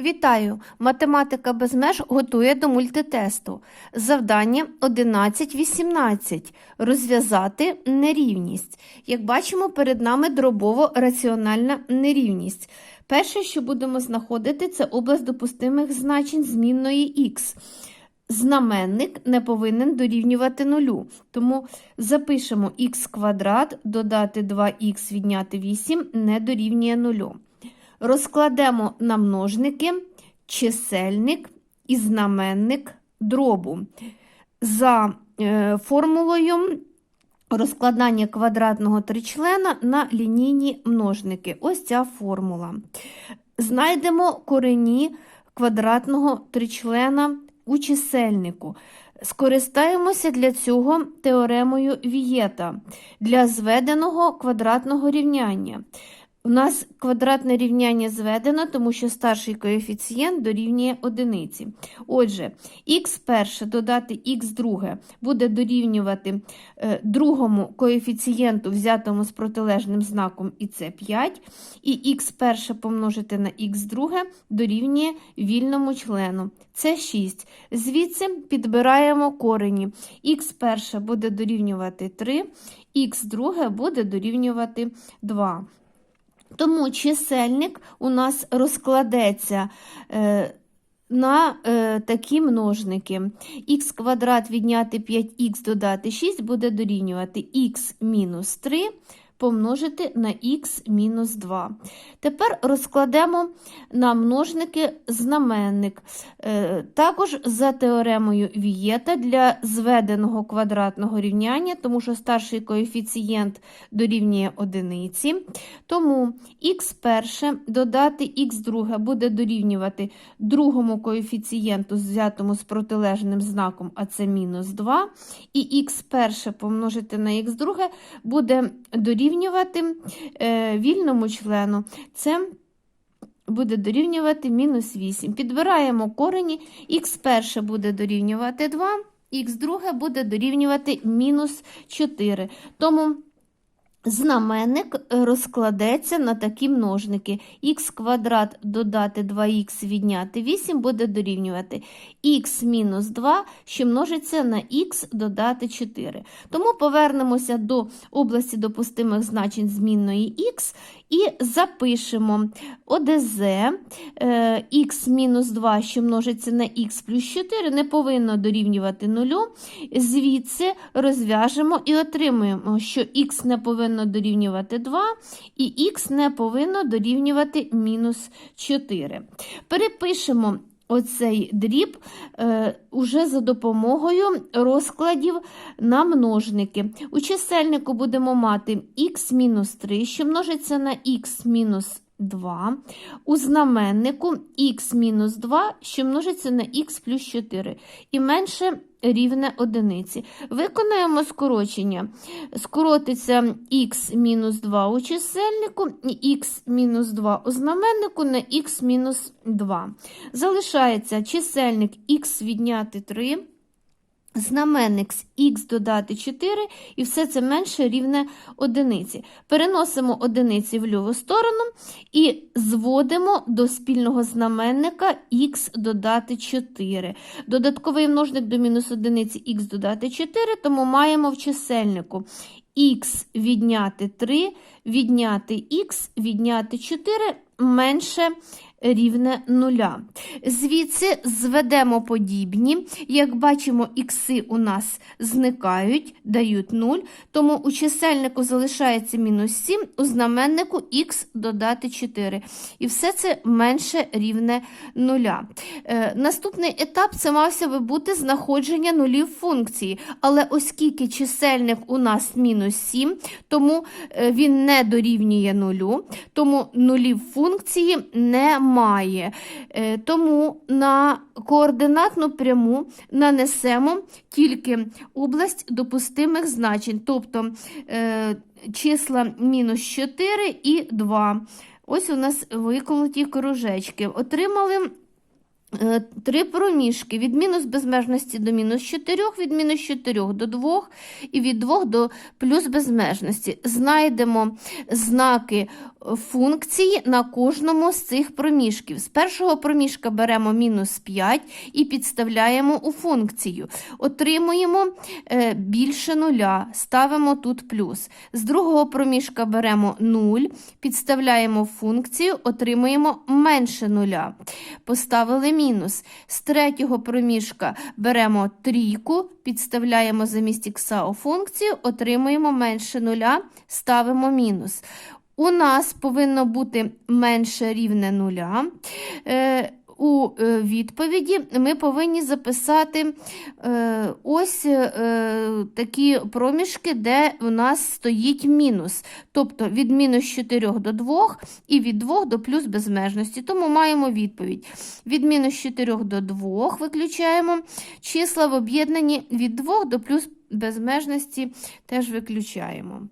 Вітаю! Математика без меж готує до мультитесту. Завдання 11.18. Розв'язати нерівність. Як бачимо, перед нами дробово-раціональна нерівність. Перше, що будемо знаходити, це область допустимих значень змінної х. Знаменник не повинен дорівнювати нулю. Тому запишемо х квадрат, додати 2х, відняти 8 не дорівнює нулю. Розкладемо на множники чисельник і знаменник дробу. За е, формулою розкладання квадратного тричлена на лінійні множники. Ось ця формула. Знайдемо корені квадратного тричлена у чисельнику. Скористаємося для цього теоремою Вієта для зведеного квадратного рівняння. У нас квадратне рівняння зведено, тому що старший коефіцієнт дорівнює одиниці. Отже, х перше додати х друге буде дорівнювати е, другому коефіцієнту, взятому з протилежним знаком, і це 5, і х перше помножити на х друге дорівнює вільному члену. Це 6. Звідси підбираємо корені. х перше буде дорівнювати 3, х друге буде дорівнювати 2. Тому чисельник у нас розкладеться е, на е, такі множники. х квадрат відняти 5х додати 6 буде дорівнювати х мінус 3 помножити на х мінус 2. Тепер розкладемо на множники знаменник. Е, також за теоремою Вієта для зведеного квадратного рівняння, тому що старший коефіцієнт дорівнює одиниці. Тому х перше додати х друге буде дорівнювати другому коефіцієнту, взятому з протилежним знаком, а це мінус 2. І х перше помножити на х друге буде дорівнювати е, вільному члену. Це буде дорівнювати мінус 8. Підбираємо корені, х перше буде дорівнювати 2, х друге буде дорівнювати мінус 4. Тому знаменник розкладеться на такі множники. х квадрат додати 2х відняти 8 буде дорівнювати х мінус 2, що множиться на х додати 4. Тому повернемося до області допустимих значень змінної х і запишемо ОДЗ е, х мінус 2, що множиться на х плюс 4, не повинно дорівнювати 0. Звідси розв'яжемо і отримуємо, що х не повинно дорівнювати 2, і х не повинно дорівнювати мінус 4. Перепишемо оцей дріб е, уже за допомогою розкладів на множники. У чисельнику будемо мати х мінус 3, що множиться на х мінус 2. У знаменнику х мінус 2, що множиться на х плюс 4. І менше рівне одиниці. Виконаємо скорочення. Скоротиться х мінус 2 у чисельнику і х мінус 2 у знаменнику на х мінус 2. Залишається чисельник х відняти 3. Знаменник з х додати 4, і все це менше рівне одиниці. Переносимо одиниці в ліву сторону і зводимо до спільного знаменника х додати 4. Додатковий множник до мінус одиниці х додати 4, тому маємо в чисельнику х відняти 3, відняти х, відняти 4 менше рівне нуля. Звідси зведемо подібні. Як бачимо, ікси у нас зникають, дають 0, тому у чисельнику залишається мінус 7, у знаменнику х додати 4. І все це менше рівне нуля. Е, наступний етап це мався би бути знаходження нулів функції. Але оскільки чисельник у нас мінус 7, тому е, він не дорівнює нулю, тому нулів функції немає. Е, Тому на координатну пряму нанесемо тільки область допустимих значень, тобто е, числа мінус 4 і 2. Ось у нас виколоті кружечки. Отримали Е, Три проміжки від мінус безмежності до мінус 4, від мінус 4 до 2 і від 2 до плюс безмежності. Знайдемо знаки функції на кожному з цих проміжків. З першого проміжка беремо мінус 5 і підставляємо у функцію. Отримуємо е, більше нуля, ставимо тут плюс. З другого проміжка беремо 0, підставляємо функцію, отримуємо менше нуля. Поставили мінус. З третього проміжка беремо трійку, підставляємо замість ікса у функцію, отримуємо менше нуля, ставимо мінус. У нас повинно бути менше рівне нуля. Е, у е, відповіді ми повинні записати е, ось такі проміжки, де у нас стоїть мінус. Тобто від мінус 4 до 2 і від 2 до плюс безмежності. Тому маємо відповідь. Від мінус 4 до 2 виключаємо числа в об'єднанні від 2 до плюс безмежності теж виключаємо.